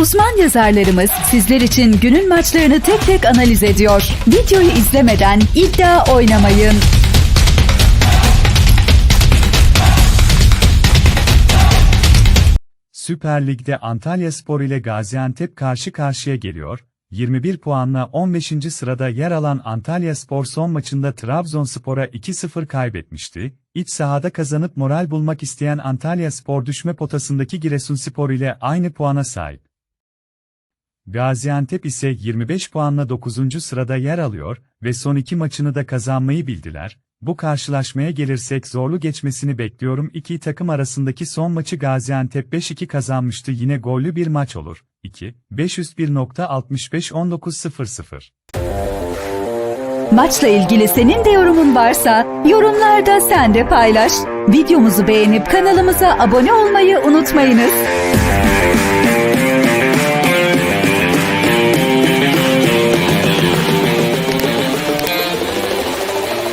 Uzman yazarlarımız sizler için günün maçlarını tek tek analiz ediyor. Videoyu izlemeden iddia oynamayın. Süper Lig'de Antalya Spor ile Gaziantep karşı karşıya geliyor. 21 puanla 15. sırada yer alan Antalya Spor son maçında Trabzonspor'a 2-0 kaybetmişti. İç sahada kazanıp moral bulmak isteyen Antalya Spor düşme potasındaki Giresunspor ile aynı puana sahip. Gaziantep ise 25 puanla 9. sırada yer alıyor ve son iki maçını da kazanmayı bildiler. Bu karşılaşmaya gelirsek zorlu geçmesini bekliyorum. İki takım arasındaki son maçı Gaziantep 5-2 kazanmıştı. Yine gollü bir maç olur. 2, 501.65-19.00 Maçla ilgili senin de yorumun varsa yorumlarda sen de paylaş. Videomuzu beğenip kanalımıza abone olmayı unutmayınız.